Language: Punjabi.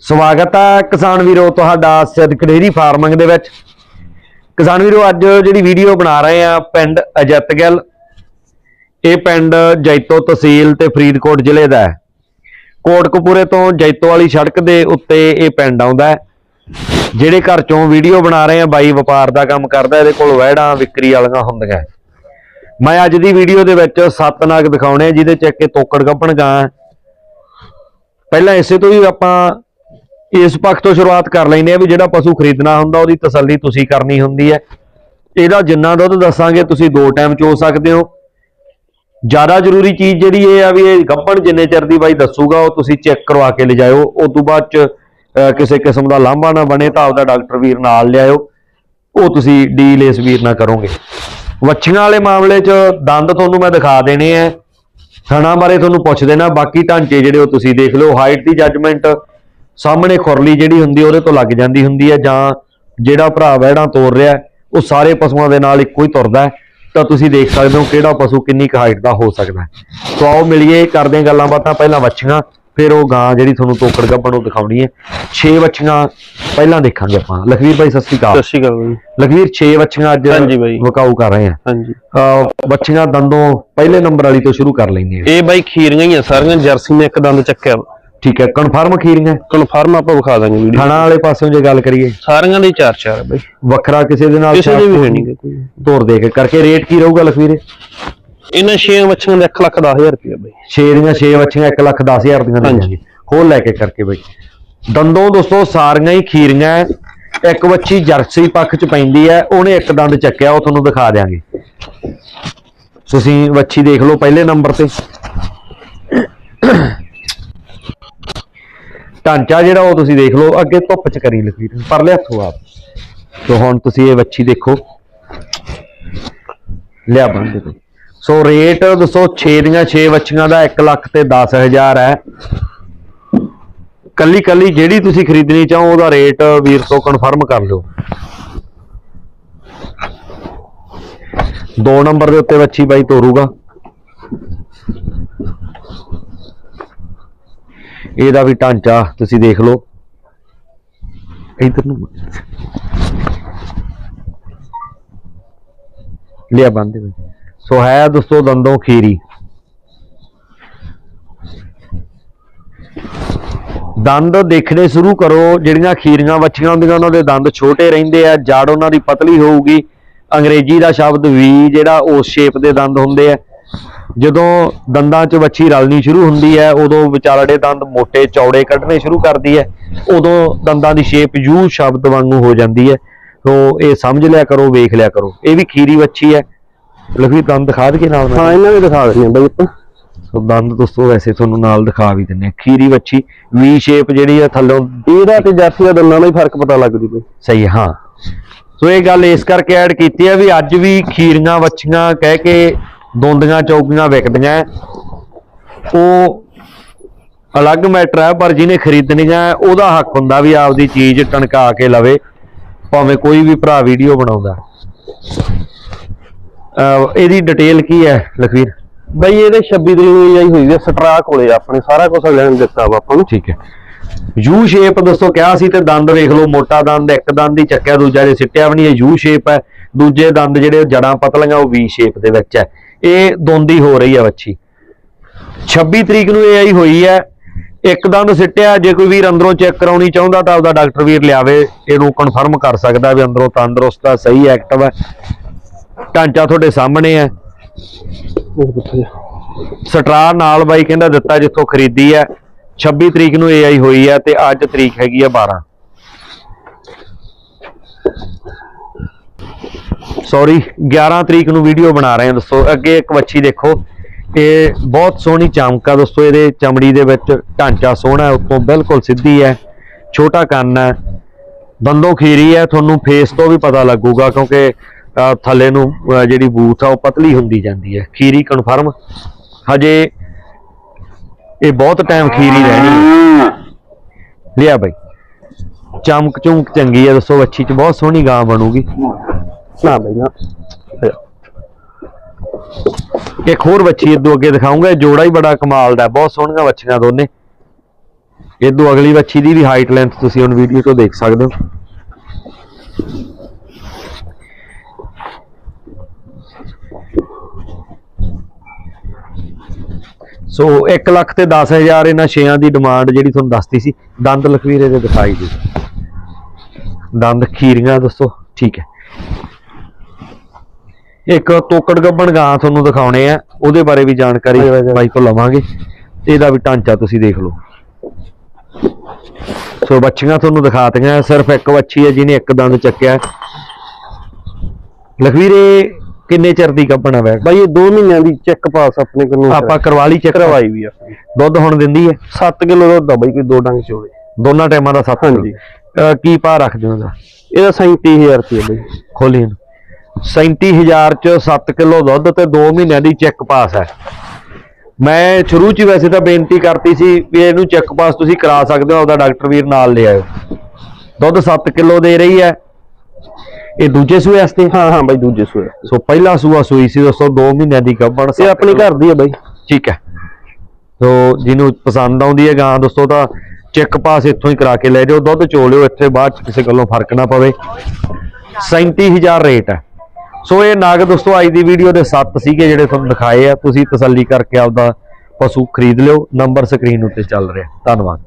ਸਵਾਗਤ ਹੈ ਕਿਸਾਨ ਵੀਰੋ, ਤੁਹਾਡਾ ਸਿੱਧਕ ਡੇਅਰੀ ਫਾਰਮਿੰਗ ਦੇ ਵਿੱਚ। ਕਿਸਾਨ ਵੀਰੋ, ਅੱਜ ਜਿਹੜੀ ਵੀਡੀਓ ਬਣਾ ਰਹੇ ਆ, ਪਿੰਡ ਅਜਤਗਲ ਇਹ ਪਿੰਡ ਜੈਤੋ ਤਹਿਸੀਲ ਤੇ ਫਰੀਦਕੋਟ ਜ਼ਿਲ੍ਹੇ ਦਾ ਹੈ। ਕੋਟਕਪੂਰੇ ਤੋਂ ਜੈਤੋ ਵਾਲੀ ਸੜਕ ਦੇ ਉੱਤੇ ਇਹ ਪਿੰਡ ਆਉਂਦਾ ਹੈ। ਜਿਹੜੇ ਘਰ ਚੋਂ ਵੀਡੀਓ ਬਣਾ ਰਹੇ ਆ, ਬਾਈ ਵਪਾਰ ਦਾ ਕੰਮ ਕਰਦਾ, ਇਹਦੇ ਕੋਲ ਵਹਿੜਾਂ ਵਿਕਰੀ ਵਾਲੀਆਂ ਹੁੰਦੀਆਂ। ਮੈਂ ਅੱਜ ਦੀ ਵੀਡੀਓ ਦੇ ਵਿੱਚ ਸੱਤ ਨਾਗ ਦਿਖਾਉਣੇ ਆ, ਜਿਹਦੇ ਚ ਇੱਕ ਤੋਕੜ ਕੱਪਣ ਗਾਂ। ਪਹਿਲਾਂ ਇਸੇ ਤੋਂ ਹੀ ਆਪਾਂ ਇਸ ਪੱਖ ਤੋਂ ਸ਼ੁਰੂਆਤ ਕਰ ਲੈਂਦੇ ਆ ਵੀ ਜਿਹੜਾ ਪਸ਼ੂ ਖਰੀਦਣਾ ਹੁੰਦਾ, ਉਹਦੀ ਤਸੱਲੀ ਤੁਸੀਂ ਕਰਨੀ ਹੁੰਦੀ ਹੈ। ਇਹਦਾ ਜਿੰਨਾ ਦੁੱਧ ਦੱਸਾਂਗੇ, ਤੁਸੀਂ ਦੋ ਟਾਈਮ ਚੋ ਸਕਦੇ ਹੋ। ਜ਼ਿਆਦਾ ਜ਼ਰੂਰੀ ਚੀਜ਼ ਜਿਹੜੀ ਇਹ ਆ ਵੀ ਇਹ ਗੱਭਣ ਜਿੰਨੇ ਚਿਰ ਦੀ ਬਾਈ ਦੱਸੂਗਾ, ਉਹ ਤੁਸੀਂ ਚੈੱਕ ਕਰਵਾ ਕੇ ਲਿਜਾਇਓ। ਉਸ ਤੋਂ ਬਾਅਦ ਚ ਕਿਸੇ ਕਿਸਮ ਦਾ ਲਾਂਭਾ ਨਾ ਬਣੇ ਤਾਂ ਆਪਦਾ ਡਾਕਟਰ ਵੀਰ ਨਾਲ ਲਿਆਇਓ। ਉਹ ਤੁਸੀਂ ਡੀਲ ਇਸ ਵੀਰ ਨਾਲ ਕਰੋਗੇ। ਵੱਛੀਆਂ ਵਾਲੇ ਮਾਮਲੇ 'ਚ ਦੰਦ ਤੁਹਾਨੂੰ ਮੈਂ ਦਿਖਾ ਦੇਣੇ ਆ ਥਣਾ ਬਾਰੇ ਤੁਹਾਨੂੰ ਪੁੱਛ ਦੇਣਾ। ਬਾਕੀ ਢਾਂਚੇ ਜਿਹੜੇ ਉਹ ਤੁਸੀਂ ਦੇਖ ਲਓ। ਹਾਈਟ ਦੀ ਜੱਜਮੈਂਟ ਸਾਹਮਣੇ ਖੁਰਲੀ ਜਿਹੜੀ ਹੁੰਦੀ ਉਹਦੇ ਤੋਂ ਲੱਗ ਜਾਂਦੀ ਹੁੰਦੀ ਹੈ ਜਾਂ ਜਿਹੜਾ ਭਰਾ ਵਹਿੜਾਂ ਤੋੜ ਰਿਹਾ ਉਹ ਸਾਰੇ ਪਸ਼ੂਆਂ ਦੇ ਨਾਲ ਇੱਕੋ ਹੀ ਤੁਰਦਾ ਹੈ। ਤਾਂ ਤੁਸੀਂ ਦੇਖ ਸਕਦੇ ਹੋ ਕਿਹੜਾ ਪਸ਼ੂ ਕਿੰਨੀ ਕੁ ਹਾਈਟ ਦਾ ਹੋ ਸਕਦਾ ਸੋ ਆਓ ਮਿਲੀਏ ਕਰਦੇ ਹਾਂ ਗੱਲਾਂ ਬਾਤਾਂ ਪਹਿਲਾਂ ਵੱਛੀਆਂ ਫਿਰ ਉਹ ਗਾਂ ਜਿਹੜੀ ਤੁਹਾਨੂੰ ਤੋਕੜ ਗੱਬਣ ਨੂੰ ਦਿਖਾਉਣੀ ਹੈ। 6 ਵੱਛੀਆਂ ਪਹਿਲਾਂ ਦੇਖਾਂਗੇ ਆਪਾਂ। ਲਖਵੀਰ ਭਾਈ ਸਤਿ ਸ਼੍ਰੀ ਅਕਾਲ। ਸਤਿ ਸ਼੍ਰੀ ਅਕਾਲ ਬਾਈ। ਲਖਵੀਰ 6 ਵੱਛੀਆਂ ਅੱਜ ਹਾਂਜੀ ਬਾਈ। ਵਕਾਊ ਕਰ ਰਹੇ ਹਾਂ। ਹਾਂਜੀ। ਵੱਛੀਆਂ ਦੰਦੋਂ ਪਹਿਲੇ ਨੰਬਰ ਵਾਲੀ ਤੋਂ ਸ਼ੁਰੂ ਕਰ ਲੈਂਦੇ ਹਾਂ। ਇਹ ਬਾਈ ਖੀਰੀਆਂ ਹੀ ਆ ਸਾਰੀਆਂ ਜਰਸੀ ਨੇ ਇੱਕ ਦੰਦ ਚੱਕਿਆ। ਠੀਕ ਹੈ ਕਨਫਰਮ ਖੀਰੀਆਂ ਕਨਫਰਮ ਆਪਾਂ ਵਿਖਾ ਦਾਂਗੇ ਵੀਡੀਓ। ਥਾਣਾ ਵਾਲੇ ਪਾਸਿਓਂ ਜੇ ਗੱਲ ਕਰੀਏ। ਸਾਰੀਆਂ ਦੇ ਚਾਰ ਚਾਰ ਬਾਈ। ਵੱਖਰਾ ਕਿਸੇ ਦੇ ਨਾਲ ਕਿਸੇ ਦੇ ਵੀ ਹੈ ਨਹੀਂ। ਕੋਈ ਤੋਰ ਦੇ ਕੇ ਕਰਕੇ ਰੇਟ ਕੀ ਰਹੂਗਾ ਲਖਵੀਰੇ? ਇਹਨਾਂ ਛੇ ਬੱਚਿਆਂ ਦਾ 1 ਲੱਖ 10000 ਰੁਪਏ ਬਾਈ। 6 ਦੀਆਂ 6 ਵੱਛੀਆਂ 1 ਲੱਖ 10 ਹਜ਼ਾਰ ਦੀਆਂ ਦੇ ਹਾਂਜੀ। ਖੋਲ ਲੈ ਕੇ ਕਰਕੇ ਬਈ। ਦੰਦੋਂ ਦੋਸਤੋ ਸਾਰੀਆਂ ਹੀ ਖੀਰੀਆਂ। ਇੱਕ ਵੱਛੀ ਜਰਸੀ ਪੱਖ ਚ ਪੈਂਦੀ ਹੈ ਉਹਨੇ ਇੱਕ ਦੰਦ ਚੱਕਿਆ ਉਹ ਤੁਹਾਨੂੰ ਦਿਖਾ ਦਿਆਂਗੇ। ਤੁਸੀਂ ਵੱਛੀ ਦੇਖ ਲਓ ਪਹਿਲੇ ਨੰਬਰ ਤੇ। ਢਾਂਚਾ ਜਿਹੜਾ ਉਹ ਤੁਸੀਂ ਦੇਖ ਲਓ, ਅੱਗੇ ਧੁੱਪ ਚ ਕਰੀ ਲਖਵੀਰ ਪਰਲੇ ਹੱਥੋਂ ਆਪ। ਸੋ ਹੁਣ ਤੁਸੀਂ ਇਹ ਵੱਛੀ ਦੇਖੋ। ਲਿਆ ਬੰਦੇ ਤੋਂ ਸੋ ਰੇਟ ਦੱਸੋ 6 ਦੀਆਂ 6 ਵੱਛੀਆਂ ਦਾ 1 ਲੱਖ ਤੇ 10000 ਹੈ। ਕੱਲੀ ਕੱਲੀ ਜਿਹੜੀ ਤੁਸੀਂ ਖਰੀਦਣੀ ਚਾਹੋ, ਉਹਦਾ ਰੇਟ ਵੀਰ ਤੋਂ ਕਨਫਰਮ ਕਰ ਲਿਓ। ਦੋ ਨੰਬਰ ਦੇ ਉੱਤੇ ਵੱਛੀ ਬਾਈ ਤੋਰੂਗਾ। ਇਹਦਾ ਵੀ ਢਾਂਚਾ ਤੁਸੀਂ ਦੇਖ ਲਓ। ਇਧਰ ਨੂੰ ਲਿਆ ਬੰਦੇ ਸੋ ਹੈ ਦੋਸਤੋ ਦੰਦੋਂ ਖੀਰੀ। ਦੰਦ ਦੇਖਣੇ ਸ਼ੁਰੂ ਕਰੋ, ਜਿਹੜੀਆਂ ਖੀਰੀਆਂ ਵੱਛੀਆਂ ਹੁੰਦੀਆਂ, ਉਹਨਾਂ ਦੇ ਦੰਦ ਛੋਟੇ ਰਹਿੰਦੇ ਆ, ਜੜ ਉਹਨਾਂ ਦੀ ਪਤਲੀ ਹੋਊਗੀ। ਅੰਗਰੇਜ਼ੀ ਦਾ ਸ਼ਬਦ ਵੀ ਜਿਹੜਾ ਉਸ ਸ਼ੇਪ ਦੇ ਦੰਦ ਹੁੰਦੇ ਆ। ਜਦੋਂ ਦੰਦਾਂ 'ਚ ਵੱਛੀ ਰਲਣੀ ਸ਼ੁਰੂ ਹੁੰਦੀ ਹੈ ਉਦੋਂ ਵਿਚਾਲੜੇ ਦੰਦ ਮੋٹے ਚੌੜੇ ਕੱਢਣੇ ਸ਼ੁਰੂ ਕਰਦੀ ਹੈ ਉਦੋਂ ਦੰਦਾਂ ਦੀ ਸ਼ੇਪ ਯੂ ਸ਼ਬਦ ਵਾਂਗੂ ਹੋ ਜਾਂਦੀ ਹੈ। ਸੋ ਇਹ ਸਮਝ ਲਿਆ ਕਰੋ ਵੇਖ ਲਿਆ ਕਰੋ। ਇਹ ਵੀ ਖੀਰੀ ਵੱਛੀ ਹੈ। ਲਖਵੀਰ ਦੰਦ ਦਿਖਾ ਦਈਏ ਨਾਲ ਨਾਲ ਹਾਂ ਇਹਨਾਂ ਦੇ ਦਿਖਾ ਦਿੰਦੇ ਬਾਈ ਆਪਾਂ। ਸੋ ਦੰਦ ਦੋਸਤੋ ਵੈਸੇ ਤੁਹਾਨੂੰ ਨਾਲ ਦਿਖਾ ਵੀ ਦਿੰਨੇ ਆ ਖੀਰੀ ਵੱਛੀ ਵੀ ਸ਼ੇਪ ਜਿਹੜੀ ਆ ਥੱਲੋਂ ਇਹਦਾ ਤੇ ਜਰਸੀ ਦਾ ਦੰਦਾਂ ਦਾ ਹੀ ਫ਼ਰਕ ਪਤਾ ਲੱਗ ਜੂ ਬਾਈ। ਸਹੀ ਹਾਂ ਸੋ ਇਹ ਗੱਲ ਇਸ ਕਰਕੇ ਐਡ ਕੀਤੀ ਹੈ ਵੀ ਅੱਜ ਵੀ ਖੀਰੀਆਂ ਵੱਛੀਆਂ ਕਹਿ ਕੇ ਦੋਂਦੀਆਂ ਚੌਕੀਆਂ ਵਿਕਦੀਆਂ। ਉਹ ਅਲੱਗ ਮੈਟਰ ਹੈ ਪਰ ਜਿਹਨੇ ਖਰੀਦਣੀਆਂ ਹੈ, ਉਹਦਾ ਹੱਕ ਹੁੰਦਾ ਵੀ ਆਪਦੀ ਚੀਜ਼ ਟਣਕਾ ਕੇ ਲਵੇ ਭਾਵੇਂ ਕੋਈ ਵੀ ਭਰਾ ਵੀਡੀਓ ਬਣਾਉਂਦਾ। ਇਹਦੀ ਡਿਟੇਲ ਕੀ ਹੈ ਲਖਵੀਰ? ਬਾਈ ਇਹਦੇ 26 ਤਰੀਕ ਨੂੰ ਆਈ ਹੋਈ ਹੈ ਸਟਰਾ ਕੋਲੇ ਆਪਣੇ ਸਾਰਾ ਕੁਝ ਅਗਲੇ ਨੇ ਦਿੱਤਾ ਵਾ ਆਪਾਂ ਨੂੰ। ਠੀਕ ਹੈ। ਯੂ ਸ਼ੇਪ ਦੋਸਤੋ ਕਿਹਾ ਸੀ ਤੇ ਦੰਦ ਵੇਖ ਲਓ ਮੋਟਾ ਦੰਦ ਇੱਕ ਦੰਦ ਹੀ ਚੱਕਿਆ ਦੂਜਾ ਜੇ ਸਿੱਟਿਆ ਵੀ ਨਹੀਂ ਇਹ ਯੂ ਸ਼ੇਪ ਹੈ। ਦੂਜੇ ਦੰਦ ਜਿਹੜੇ ਜੜਾਂ ਪਤਲੀਆਂ ਉਹ ਵੀ ਸ਼ੇਪ ਦੇ ਵਿੱਚ ਹੈ। ਇਹ ਦੋਂਦੀ ਹੋ ਰਹੀ ਹੈ ਵੱਛੀ। 26 ਤਰੀਕ ਨੂੰ ਇਹ ਆਈ ਹੋਈ ਹੈ। ਇੱਕ ਦੰਦ ਸਿੱਟਿਆ ਜੇ ਕੋਈ ਵੀਰ ਅੰਦਰੋਂ ਚੈੱਕ ਕਰਾਉਣੀ ਚਾਹੁੰਦਾ ਤਾਂ ਆਪਦਾ ਡਾਕਟਰ ਵੀਰ ਲਿਆਵੇ ਇਹਨੂੰ ਕਨਫਰਮ ਕਰ ਸਕਦਾ ਵੀ ਅੰਦਰੋਂ ਤੰਦਰੁਸਤ ਹੈ ਸਹੀ ਐਕਟਿਵ ਹੈ ਢਾਂਚਾ ਤੁਹਾਡੇ ਸਾਹਮਣੇ ਹੈ। ਆ? ਸਟਰਾ ਨਾਲ ਬਾਈ ਕਹਿੰਦਾ ਦਿੱਤਾ ਜਿੱਥੋਂ ਖਰੀਦੀ ਹੈ। 26 ਤਰੀਕ ਨੂੰ AI ਹੋਈ ਹੈ ਤੇ ਅੱਜ ਤਰੀਕ ਹੈਗੀ ਹੈ 12 ਸੌਰੀ 11 ਤਰੀਕ ਨੂੰ ਵੀਡੀਓ ਬਣਾ ਰਹੇ ਹਾਂ ਦੋਸਤੋ ਅੱਗੇ ਇੱਕ ਵੱਛੀ ਦੇਖੋ। ਇਹ ਬਹੁਤ ਸੋਹਣੀ ਚਮਕ ਆ ਦੋਸਤੋ ਇਹਦੇ ਚਮੜੀ ਦੇ ਵਿੱਚ ਢਾਂਚਾ ਸੋਹਣਾ ਹੈ, ਉੱਤੋਂ ਬਿਲਕੁਲ ਸਿੱਧੀ ਹੈ, ਛੋਟਾ ਕੰਨ ਹੈ। ਬੰਦੋ ਖੀਰੀ ਹੈ, ਤੁਹਾਨੂੰ ਫੇਸ ਤੋਂ ਵੀ ਪਤਾ ਲੱਗੂਗਾ, ਕਿਉਂਕਿ ਥੱਲੇ ਨੂੰ ਜਿਹੜੀ ਬੂਥ ਆ, ਉਹ ਪਤਲੀ ਹੁੰਦੀ ਜਾਂਦੀ ਹੈ। ਖੀਰੀ ਕਨਫਰਮ ਹਜੇ ਇਹ ਬਹੁਤ ਟਾਈਮ ਖੀਰੀ ਰਹਿਣੀ ਹੈ। ਲਿਆ ਬਾਈ। ਚਮਕ ਚੁੰਕ ਚੰਗੀ ਹੈ, ਦੱਸੋ, ਵੱਛੀ ਚ ਬਹੁਤ ਸੋਹਣੀ ਗਾਂ ਬਣੂਗੀ। ਨਾ ਬਾਈ ਨਾ ਇੱਕ ਹੋਰ ਵੱਛੀ ਇਦੋਂ ਅੱਗੇ ਦਿਖਾਉਂਗਾ ਜੋੜਾ ਹੀ ਬੜਾ ਕਮਾਲ ਦਾ, ਬਹੁਤ ਸੋਹਣੀਆਂ ਵੱਛੀਆਂ ਦੋਨੇ। ਇਦੋਂ ਅਗਲੀ ਵੱਛੀ ਦੀ ਵੀ ਹਾਈਟ ਲੈਂਥ ਤੁਸੀਂ ਹੁਣ ਵੀਡੀਓ ਤੋਂ ਦੇਖ ਸਕਦੇ ਹੋ। ਸੋ 1 ਲੱਖ ਤੇ 10000 ਇਹਨਾਂ ਛੇਆਂ ਦੀ ਡਿਮਾਂਡ ਜਿਹੜੀ ਤੁਹਾਨੂੰ ਦੱਸਤੀ ਸੀ। ਦੰਦ ਲਖਵੀਰੇ ਦੇ ਦਿਖਾਈ ਜੀ ਦੰਦ ਖੀਰੀਆਂ ਦੱਸੋ ਠੀਕ ਹੈ। ਇੱਕ ਤੋਕੜ ਗੱਬਣ ਗਾਂ ਤੁਹਾਨੂੰ ਦਿਖਾਉਣੇ ਆ ਉਹਦੇ ਬਾਰੇ ਵੀ ਜਾਣਕਾਰੀ। ਬਾਈ ਕੋਲ ਲਵਾਂਗੇ। ਤੇ ਇਹਦਾ ਵੀ ਢਾਂਚਾ ਤੁਸੀਂ ਦੇਖ ਲਓ। ਸੋ ਬੱਚੀਆਂ ਤੁਹਾਨੂੰ ਦਿਖਾਤੀਆਂ ਸਿਰਫ ਇੱਕ ਬੱਚੀ ਹੈ ਜਿਹਨੇ ਇੱਕ ਦੰਦ ਚੱਕਿਆ। ਲਖਵੀਰੇ ਕਿੰਨੇ ਚਿਰ ਦੀ ਗੱਬਣਾ ਵੈ ਬਾਈ ਇਹ 2 ਮਹੀਨਿਆਂ ਦੀ ਚੈੱਕ ਪਾਸ ਆਪਣੇ ਕੋਲ ਆਪਾਂ ਕਰਵਾ ਲਈ ਚੈੱਕ ਕਰਵਾਈ ਵੀ ਆ। ਦੁੱਧ ਹੁਣ ਦਿੰਦੀ ਹੈ? 7 ਕਿਲੋ ਦੁੱਧ ਆ ਬਾਈ ਕੋਈ ਦੋ ਡੰਗ ਚੋਲੇ। ਦੋਨਾਂ ਟਾਈਮਾਂ ਦਾ 7 ਹਾਂਜੀ। ਕੀ ਭਾਅ ਰੱਖਦੇ ਹੋ ਉਹਦਾ ਇਹਦਾ 37000 ਰੁਪਏ ਬਾਈ। ਖੋਲੀ ਇਹਨੂੰ 37000 ਚ 7 ਕਿਲੋ ਦੁੱਧ ਤੇ 2 ਮਹੀਨਿਆਂ ਦੀ ਚੈੱਕ ਪਾਸ ਹੈ। ਮੈਂ ਸ਼ੁਰੂ ਚ ਹੀ ਵੈਸੇ ਤਾਂ ਬੇਨਤੀ ਕਰਤੀ ਸੀ ਵੀ ਇਹਨੂੰ ਚੈੱਕ ਪਾਸ ਤੁਸੀਂ ਕਰਾ ਸਕਦੇ ਹੋ ਉਹਦਾ ਡਾਕਟਰ ਵੀਰ ਨਾਲ ਲੈ ਆਇਓ। ਦੁੱਧ 7 ਕਿਲੋ ਦੇ ਰਹੀ ਹੈ। ਇਹ ਦੂਜੇ ਸੂਏ ਵਾਸਤੇ? ਹਾਂ ਹਾਂ ਬਾਈ ਦੂਜੇ ਸੂਏ ਸੋ ਪਹਿਲਾ ਸੂਆ ਸੂਈ ਸੀ ਦੋਸਤੋ 2 ਮਹੀਨਿਆਂ ਦੀ ਗੱਭਣ ਇਹ ਆਪਣੀ ਘਰ ਦੀ ਆ ਬਾਈ। ਠੀਕ ਹੈ। ਸੋ ਜਿਹਨੂੰ ਪਸੰਦ ਆਉਂਦੀ ਹੈ ਗਾਂ ਦੋਸਤੋ ਤਾਂ ਚੈੱਕ ਪਾਸ ਇੱਥੋਂ ਹੀ ਕਰਾ ਕੇ ਲੈ ਜਾਓ। ਦੁੱਧ ਚੋ ਲਿਓ ਇੱਥੇ ਬਾਅਦ ਚ ਕਿਸੇ ਗੱਲੋਂ ਫ਼ਰਕ ਨਾ ਪਵੇ। 37000 ਰੇਟ ਹੈ। ਸੋ ਇਹ ਨਾਗ ਦੋਸਤੋ, ਅੱਜ ਦੀ ਵੀਡੀਓ ਦੇ 7 ਸੀਗੇ ਜਿਹੜੇ ਤੁਹਾਨੂੰ ਦਿਖਾਏ ਆ। ਤੁਸੀਂ ਤਸੱਲੀ ਕਰਕੇ ਆਪਦਾ ਪਸ਼ੂ ਖਰੀਦ ਲਿਓ। ਨੰਬਰ ਸਕਰੀਨ ਉੱਤੇ ਚੱਲ ਰਿਹਾ। ਧੰਨਵਾਦ।